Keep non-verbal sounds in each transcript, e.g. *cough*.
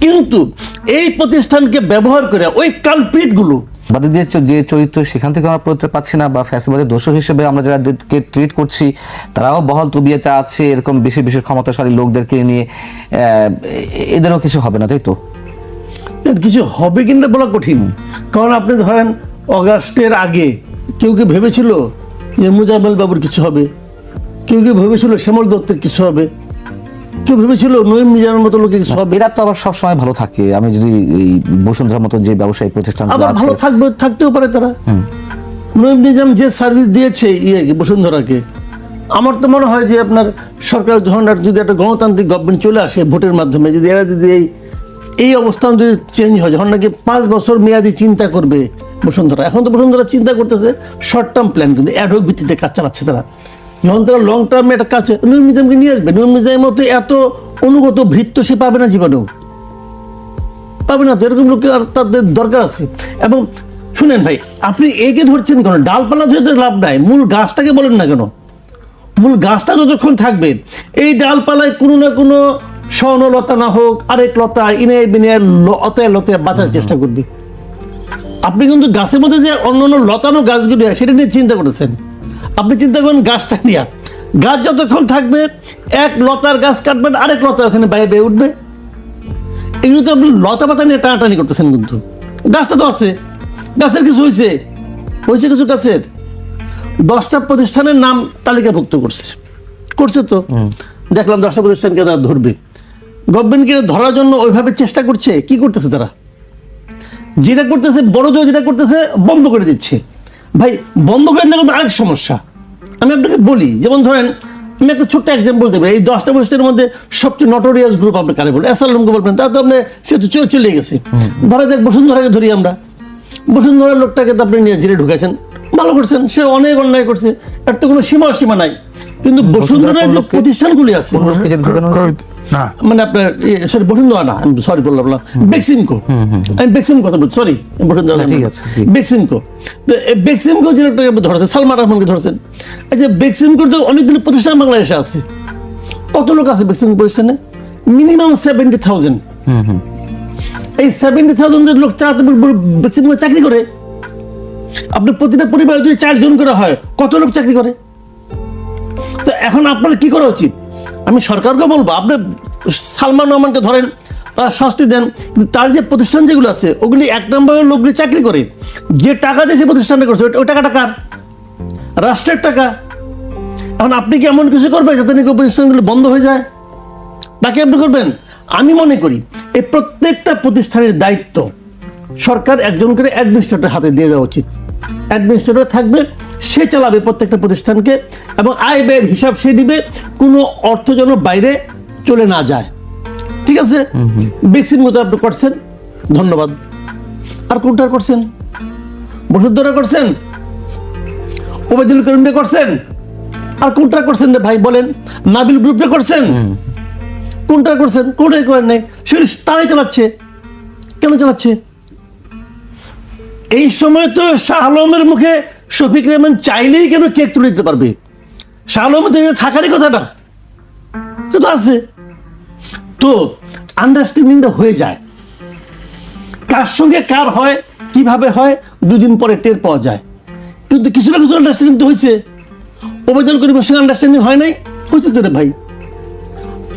কিন্তু এই প্রতিষ্ঠানকে ব্যবহার করে ওই কালপ্রিটগুলো বাদীদের চ- যে চরিত্র সেখান থেকে আমরা পড়তে পাচ্ছি না বা ফ্যাসিবাদের দোষর হিসেবে আমরা যারাকে ট্রিট করছি তারাও বহল তবিয়াতে আছে এরকম বেশি বেশি ক্ষমতাশালী লোকদেরকে নিয়ে এদেরও কিছু হবে না তাই তো? কিছু হবে কিনা বলা কঠিন। কারণ আপনি ধরেন অগাস্টের আগে কেউ কেউ ভেবেছিল যে মুজাম্মেল বাবুর কিছু হবে? কেউ কেউ ভেবেছিল শ্যামল দত্তের কিছু হবে? কেউ ভেবেছিল নঈম নিজামের মতো কিছু হবে এরা তো আবার সবসময় ভালো থাকে। আমি যদি এই বসুন্ধরার মতো যে ব্যবসায়ী প্রতিষ্ঠানগুলো আবার ভালো থাকবে থাকতেও পারে তারা। নঈম নিজাম যে সার্ভিস দিয়েছে ইয়ে বসুন্ধরাকে আমার তো মনে হয় যে আপনার সরকার ধরুন যদি একটা গণতান্ত্রিক গভর্নমেন্ট চলে আসে ভোটের মাধ্যমে যদি এরা যদি এই এই অবস্থান যদি চেঞ্জ হয় যখন নাকি পাঁচ বছর মেয়াদি চিন্তা করবে বসুন্ধরা। এখন তো বসুন্ধরা চিন্তা করতেছে শর্ট টার্ম প্ল্যান কিন্তু অ্যাডহক ভিত্তিতে কাজ চালাচ্ছে তারা। যখন তারা লং টার্মে একটা কাজ নঈম নিজামকে নিয়ে আসবে নঈম নিজামের মতো এত অনুগত ভৃত্য সে পাবে না জীবনেও। পাবে না তো এরকম লোক আর তাদের দরকার আছে। এবং শুনেন ভাই আপনি একে ধরছেন কেন? ডালপালা ধরে তো লাভ নাই মূল গাছটাকে বলেন না কেন? মূল গাছটা যতক্ষণ থাকবে এই ডালপালায় কোনো না কোনো স্বর্ণলতা না হোক আরেক লতা ইনে বিনে লতায় লতায় বাঁচার চেষ্টা করবে। আপনি কিন্তু গাছের মধ্যে যে অন্য অন্য লতানো গাছগুলি সেটা নিয়ে চিন্তা করেছেন। আপনি চিন্তা করেন গাছটা নিয়ে। গাছ যতক্ষণ থাকবে এক লতার গাছ কাটবেন আরেক লতা ওখানে বাইরে বেয়ে উঠবে। এগুলো তো আপনি লতা পাতা নিয়ে টানাটানি করতেছেন কিন্তু। গাছটা তো আছে। গাছের কিছু হয়েছে হয়েছে কিছু গাছের। দশটা প্রতিষ্ঠানের নাম তালিকাভুক্ত করছে। করছে তো। দেখলাম দশটা প্রতিষ্ঠানকে তারা ধরবে। গভর্নমেন্টকে ধরার জন্য ওইভাবে চেষ্টা করছে কি করতেছে তারা? যেটা করতেছে বড় জোর যেটা করতেছে বন্ধ করে দিচ্ছে। ভাই বন্ধ করে দিলে কিন্তু আরেক সমস্যা। আমি আপনাকে বলি যেমন ধরেন আমি একটা ছোট্ট এক্সাম্পল দেবো। এই দশটা বস্তির মধ্যে সবচেয়ে নটোরিয়াস গ্রুপ আপনি কারে বলবেন এস আলমকে বলবেন তা তো আপনি সে তো চলে- গেছে। ধরা যাক বসুন্ধরাকে ধরি আমরা। বসুন্ধরার লোকটাকে তো আপনি নিয়ে জেলে ঢুকেছেন ভালো করছেন সে অনেক অন্যায় করছে। এর তো কোনো সীমা সীমা নাই। কিন্তু বসুন্ধরার যে প্রতিষ্ঠানগুলি আছে মানে আপনার সরি বসুন্ধরা না আমি সরি বললাম না বেক্সিমকো। আমি বেক্সিমকো কথা বলছি সরি বসুন্ধরা না, ঠিক আছে, জি। বেক্সিমকো। তো বেক্সিমকো যে লোকটাকে আপনি ধরেছেন সালমান রহমানকে ধরেছেন এই যে বেক্সিমকোর তো অনেকগুলো প্রতিষ্ঠান বাংলাদেশে আছে। কত লোক আছে বেক্সিমকো প্রতিষ্ঠানে? মিনিমাম সেভেন্টি থাউজেন্ড এই সেভেন্টি থাউজেন্ড লোক বেক্সিমকো চাকরি করে আপনার প্রতিটা পরিবারে যদি চারজন করে হয় কত লোক চাকরি করে? তো এখন আপনার কি করা উচিত? আমি সরকারকে বলব, আপনি সালমান রহমানকে ধরেন তার শাস্তি দেন, কিন্তু তার যে প্রতিষ্ঠান যেগুলো আছে, ওগুলি এক নম্বরের লোকগুলি চাকরি করে। যে টাকা দিয়ে সে প্রতিষ্ঠানটা করছে, ওই- টাকাটা কার? রাষ্ট্রের টাকা। এখন আপনি কি এমন কিছু করবেন যাতে নাকি প্রতিষ্ঠানগুলো বন্ধ হয়ে যায়? তাকে আপনি করবেন? আমি মনে করি, এই প্রত্যেকটা প্রতিষ্ঠানের দায়িত্ব সরকার একজন করে অ্যাডমিনিস্ট্রেটর হাতে দিয়ে দেওয়া উচিত। অ্যাডমিনিস্ট্রেটর থাকবে সে চালাবে প্রত্যেকটা প্রতিষ্ঠানকে এবং আয় ব্যয়ের হিসাব সে দিবে কোনো অর্থ যেন বাইরে চলে না যায়। ঠিক আছে? বেক্সিন মতো আপনি করছেন। ধন্যবাদ। আর কোনটা করছেন? বসুন্ধরা করছেন? ওবায়দুল করছেন? আর কোনটা করছেন রে ভাই বলেন? নাবিল গ্রুপটা করছেন? কোনটা করছেন? কোনটাই করেন নাই? সেগুলি তারাই চালাচ্ছে। কেন চালাচ্ছে? এই সময় তো শাহ আলমের মুখে শফিক রহমান চাইলেই কেন কেক তুলে দিতে পারবে? শাহ আলমের তো এখানে থাকারই কথাটা। তো আছে। তো আন্ডারস্ট্যান্ডিংটা হয়ে যায়। কার সঙ্গে কার হয়, কীভাবে হয়, দুদিন পরে টের পাওয়া যায়। কিন্তু কিছু না কিছু আন্ডারস্ট্যান্ডিং তো হয়েছে। ওবায়দুল করিমের সঙ্গে আন্ডারস্ট্যান্ডিং হয় নাই? হয়েছে তো রে ভাই।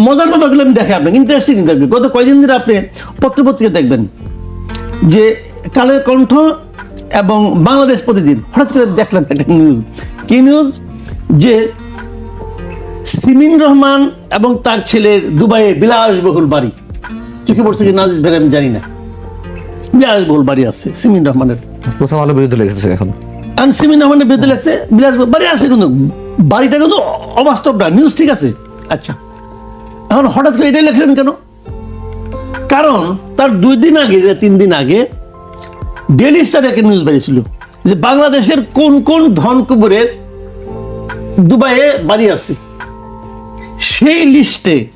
মজার ব্যাপারগুলো আমি দেখে আপনাকে ইন্টারেস্টিং দেখবে গত কয়দিন ধরে আপনি পত্রপত্রিকা দেখবেন যে কালের কণ্ঠ এবং বাংলাদেশ প্রতিদিন হঠাৎ করে দেখলাম একটা নিউজ কি নিউজ যে সিমিন রহমান এবং তার ছেলের দুবাইয়ে বিলাসবহুল বাড়ি। চোখে পড়ছে কি না বের আমি জানি না। বিলাসবহুল বাড়ি আছে সিমিন রহমানের। প্রথম আলো বিরুদ্ধে লেগেছে এখন। আর সিমিন রহমানের বিরুদ্ধে লাগছে বিলাসবহুল বাড়ি আছে কিন্তু বাড়িটা কিন্তু অবাস্তব না নিউজ ঠিক আছে। আচ্ছা এখন হঠাৎ করে এটাই লেখলেন কেন? কারণ তার দুই দিন আগে তিন দিন আগে ডেলি স্টারে একটা নিউজ বেরিয়েছিল যে বাংলাদেশের কোন কোন ধন কুবরের দুবাইয়ে বাড়ি আছে। সেই লিস্টে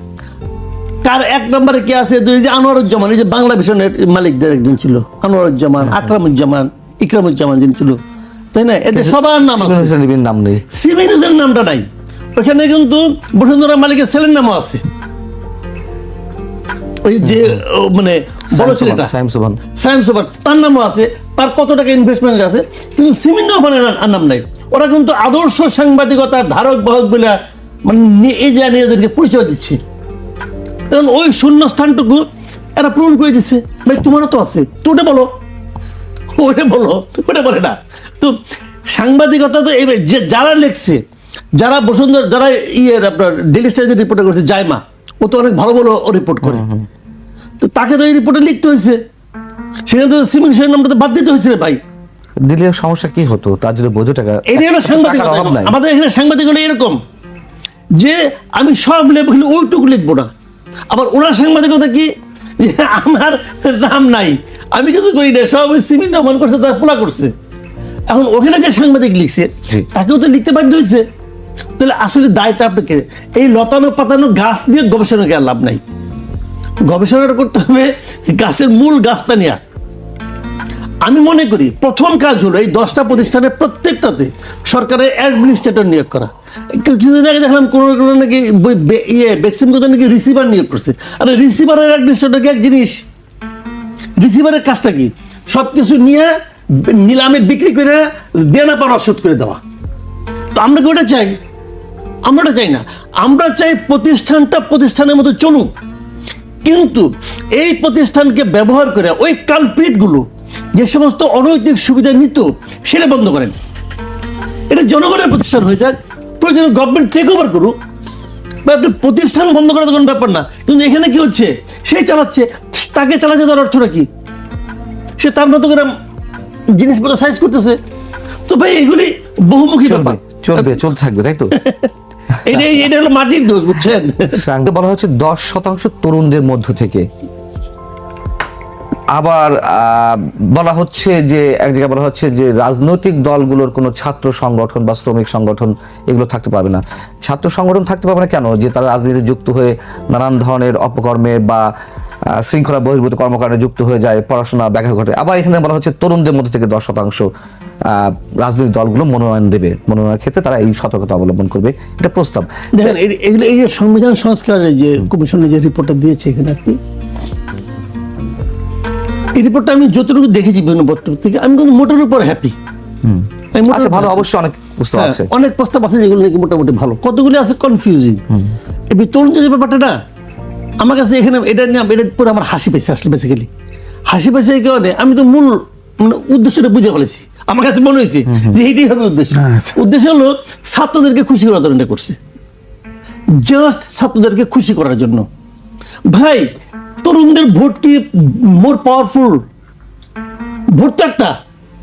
কার এক নম্বরে কে আছে? যে আনোয়ারুজ্জামান এই যে বাংলা ভিশনের মালিকদের একজন ছিল। আনোয়ারুজ্জামান আকরামুজ্জামান ইকরামুজ্জামান যিনি ছিল। তাই না? এদের সবার নাম আছে। নাম নেই। সিমিনুজের নামটা নাই। ওখানে কিন্তু বসুন্ধরা মালিকের ছেলের নামও আছে। ওই যে মানে বড় ছেলেটা। সাইম সুবহান সায়েন্স ওভার তার নামও আছে তার কত টাকা ইনভেস্টমেন্ট আছে কিন্তু সিমিন রহমানের আর নাম নাই। ওরা কিন্তু আদর্শ সাংবাদিকতার ধারক বাহক বলে মানে এই যে নিজেদেরকে পরিচয় দিচ্ছে। কারণ ওই শূন্যস্থানটুকু এরা পূরণ করে দিচ্ছে ভাই তোমারও তো আছে। তো ওটা বলো। ওটা বলো। ওটা বলে না। তো সাংবাদিকতা তো যে যারা লিখছে যারা বসুন্ধরা যারা ইয়ের আপনার ডেলি স্টাইজের রিপোর্টার করছে জায়মা ও তো অনেক ভালো ভালো রিপোর্ট করে। তো তাকে তো এই রিপোর্টে লিখতে হয়েছে। সেখানে তো সিমিন সেনের নামটা তো বাদ দিতে হয়েছে রে ভাই। দিলে সমস্যা কি হতো? তার যদি বোঝো টাকা। এটাই হলো নাই। আমাদের এখানে সাংবাদিক হলো এরকম যে আমি সব লেখব কিন্তু ওইটুকু লিখব না। আবার ওনার সাংবাদিকতা কি? যে আমার নাম নাই। আমি কিছু করি না সব ওই সিমিন রহমান করছে তার পোলা করছে। এখন ওখানে যে সাংবাদিক লিখছে তাকেও তো লিখতে বাধ্য হয়েছে। তাহলে আসলে দায়টা আপনাকে। এই লতানো পাতানো গাছ দিয়ে গবেষণা আর লাভ নাই। গবেষণাটা করতে হবে গাছের মূল গাছটা নেওয়া আমি মনে করি প্রথম কাজ হলো এই দশটা প্রতিষ্ঠানের প্রত্যেকটাতে সরকারের অ্যাডমিনিস্ট্রেটর নিয়োগ করা। কিছুদিন আগে দেখলাম কোনো কোনো নাকি ইয়ে ভ্যাকসিন কোথাও নাকি রিসিভার নিয়োগ করছে। আরে রিসিভারের অ্যাডমিনিস্ট্রেটর কি এক জিনিস? রিসিভারের কাজটা কি? সব কিছু নিয়ে নিলামে বিক্রি করে দেনা পাওয়া শোধ করে দেওয়া। তো আমরা কি ওটা চাই? আমরা চাই না। আমরা চাই প্রতিষ্ঠানটা প্রতিষ্ঠানের মতো চলুক। কিন্তু এই প্রতিষ্ঠানকে ব্যবহার করে ওই কালপ্রিটগুলো যে সমস্ত অনৈতিক সুবিধা নিত, সেটা বন্ধ করেন। এটা জনগণের প্রতিষ্ঠান হয়ে যাক প্রয়োজনে গভর্নমেন্ট টেক ওভার করুক। বা আপনি প্রতিষ্ঠান বন্ধ করার তো কোনো ব্যাপার না। কিন্তু এখানে কি হচ্ছে? সে চালাচ্ছে। তাকে চালাচ্ছে তার অর্থটা কি? সে তার মতো করে জিনিসপত্র সাইজ করতেছে। তো ভাই, এগুলি বহুমুখী ব্যাপার। চলবে চলতে থাকবে তাই তো? *laughs* এটা এটা হলো মাটির দোষ বুঝছেন? সাংবাদিক বলা হচ্ছে দশ শতাংশ তরুণদের মধ্য থেকে। আবার আহ, বলা হচ্ছে যে এক জায়গায় বলা হচ্ছে যে রাজনৈতিক দলগুলোর কোনো ছাত্র সংগঠন বা শ্রমিক সংগঠন এগুলো থাকতে পারবে না। ছাত্র সংগঠন থাকতে পারবে না কেন? যে তারা রাজনীতিতে যুক্ত হয়ে নানান ধরনের অপকর্মে বা শৃঙ্খলা বহির্ভূত কর্মকাণ্ডে যুক্ত হয়ে যায় পড়াশোনা ব্যাঘাত ঘটে। আবার এখানে বলা হচ্ছে তরুণদের মধ্যে থেকে দশ শতাংশ রাজনৈতিক দলগুলো মনোনয়ন দেবে। মনোনয়নের ক্ষেত্রে তারা এই সতর্কতা অবলম্বন করবে। এটা প্রস্তাব। দেখেন এই- এগুলো এই যে সংবিধান সংস্কারের যে কমিশনে যে রিপোর্টটা দিয়েছে এখানে আর কি এই রিপোর্টটা আমি যতটুকু দেখেছি বিভিন্ন পত্র থেকে আমি কিন্তু মোটের উপর হ্যাপি আচ্ছা ভালো অবশ্যই অনেক প্রস্তাব আছে। হ্যাঁ, অনেক প্রস্তাব আছে যেগুলো নাকি মোটামুটি ভালো। কতগুলি আছে কনফিউজিং এই তরুণ যে ব্যাপারটা না আমার কাছে এখানে এটা নিয়ে এটা পুরো আমার হাসি পেয়েছে আসলে বেসিক্যালি হাসি পেয়েছে এই কারণে আমি তো মূল মানে উদ্দেশ্যটা বুঝে ফেলেছি। আমার কাছে মনে হয়েছে যে এইটাই হবে উদ্দেশ্য। উদ্দেশ্য হলো ছাত্রদেরকে খুশি করার জন্য করছে। জাস্ট ছাত্রদেরকে খুশি করার জন্য। ভাই তরুণদের ভোট কি মোর পাওয়ারফুল ভোট তো একটা।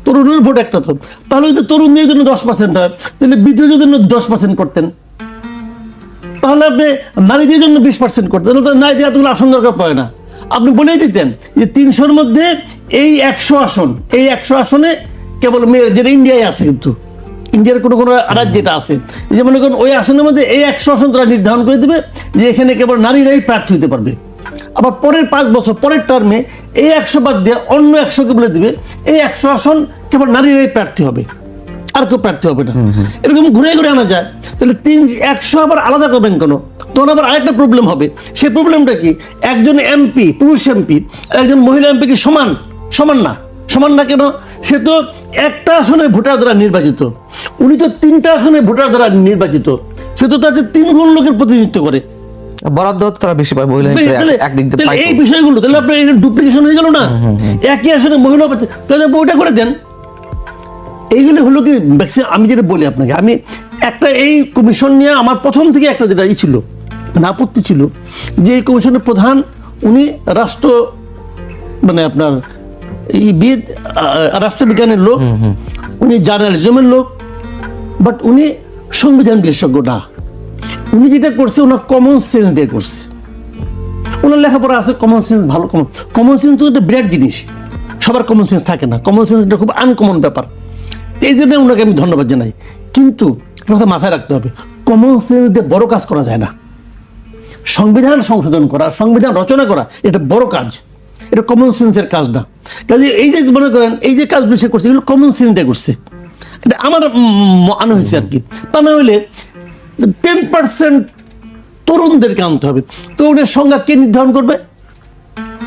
তরুণের ভোট একটা তো। তাহলে যদি তরুণদের জন্য দশ পার্সেন্ট হয় তাহলে বিদ্রোহের জন্য দশ পার্সেন্ট করতেন। তাহলে আপনি নারীদের জন্য বিশ পার্সেন্ট করতেন। তাহলে নারীদের এতগুলো আসন দরকার পড়ে না। আপনি বলেই দিতেন যে তিনশোর মধ্যে এই একশো আসন, এই একশো আসনে কেবল মেয়ে যেটা ইন্ডিয়ায় আছে কিন্তু, ইন্ডিয়ার কোনো কোনো রাজ্য যেটা আছে। যে মনে করুন ওই আসনের মধ্যে এই একশো আসন তারা নির্ধারণ করে দেবে, যে এখানে কেবল নারীরাই প্রার্থী হতে পারবে। আবার পরের পাঁচ বছর, পরের টার্মে এই একশো বাদ দিয়ে অন্য একশোকে বলে দেবে, এই একশো আসন কেবল নারীরাই প্রার্থী হবে। আর কেউ প্রার্থী হবে না। এরকম ঘুরে ঘুরে আনা যায়। তাহলে তিন একশো আবার আলাদা করবেন কেন? তখন আবার আরেকটা প্রবলেম হবে। সেই প্রবলেমটা কি? একজন এমপি পুরুষ এমপি একজন মহিলা এমপি কি সমান? সমান না। সমান না কেন? সে তো একটা আসনে ভোটার দ্বারা নির্বাচিত। উনি তো তিনটা আসনে ভোটার দ্বারা নির্বাচিত। সে তো তাতে তিন গুণ লোকের প্রতিনিধিত্ব করে। বরাদ্দ তারা বেশি পায় মহিলা এই বিষয়গুলো তাহলে আপনার ডুপ্লিকেশন হয়ে গেল না? একই আসনে মহিলা পাচ্ছে আপনি করে দেন। এইগুলো হলো কি maximum আমি যেটা বলি আপনাকে আমি একটা এই কমিশন নিয়ে আমার প্রথম থেকে একটা যেটা ই ছিল মানে আপত্তি ছিল যে এই কমিশনের প্রধান উনি রাষ্ট্র মানে আপনার এই বিদ রাষ্ট্রবিজ্ঞানের লোক উনি জার্নালিজমের লোক বাট উনি সংবিধান বিশেষজ্ঞ না। উনি যেটা করছে ওনার কমন সেন্স দিয়ে করছে। ওনার লেখাপড়া আছে কমন সেন্স ভালো কমন কমন সেন্স তো একটা বিরাট জিনিস। সবার কমন সেন্স থাকে না। কমন সেন্স এটা খুব আনকমন ব্যাপার। এই জন্য ওনাকে আমি ধন্যবাদ জানাই। কিন্তু কথা মাথায় রাখতে হবে কমন সেন্স দিয়ে বড় কাজ করা যায় না। সংবিধান সংশোধন করা, সংবিধান রচনা করা, এটা বড় কাজ। এটা কমন সেন্সের কাজ না। কাজে এই যে মনে করেন, এই যে কাজগুলো সে করছে, এগুলো কমন সেন্স দিয়ে করছে। এটা আমার আনো হয়েছে আর কি। তা না হলে টেন পার্সেন্ট তরুণদেরকে আনতে হবে। তরুণের সংজ্ঞা কে নির্ধারণ করবে?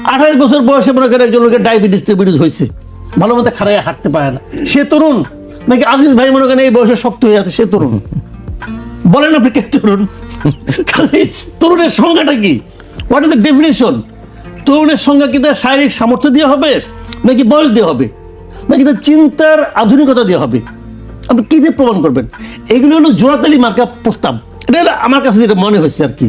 আঠাশ বছর বয়সে মনে করেন একজন লোকের ডায়াবেটিস টাইবেটিস হয়েছে। ভালো মতো খারায় হাঁটতে পারে না। সে তরুণ। নাকি আজিজ ভাই মনে করেন এই বয়সে শক্ত হয়ে আছে, সে তরুণ। বলেন আপনি কে তরুণ? তরুণের সংজ্ঞাটা কি? হোয়াট ইজ দ্য ডেফিনেশন তরুণের সংজ্ঞা কি তার শারীরিক সামর্থ্য দিয়ে হবে, নাকি বয়স দিয়ে হবে? নাকি তার চিন্তার আধুনিকতা দিয়ে হবে? আপনি কি দিয়ে প্রমাণ করবেন? এগুলো হলো জোড়াতালি মার্কা প্রস্তাব। এটা আমার কাছে যেটা মনে হচ্ছে আর কি।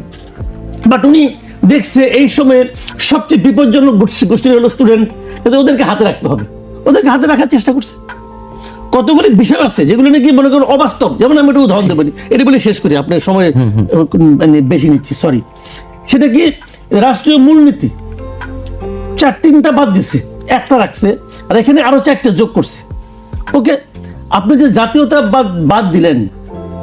বাট উনি দেখছে এই সময়ে সবচেয়ে বিপজ্জনক গোষ্ঠী হলো স্টুডেন্ট যাতে ওদেরকে হাতে রাখতে হবে। ওদেরকে হাতে রাখার চেষ্টা করছে। কতগুলি বিষয় আছে যেগুলো নাকি মনে করেন অবাস্তব। যেমন আমি একটা উদাহরণ দেবো। এটা বলে শেষ করি আপনার সময় মানে বেশি নিচ্ছি সরি সেটা কি? রাষ্ট্রীয় মূলনীতি। চার তিনটা বাদ দিছে একটা রাখছে আর এখানে আরও চারটা যোগ করছে। ওকে আপনি যে জাতীয়তা বাদ বাদ দিলেন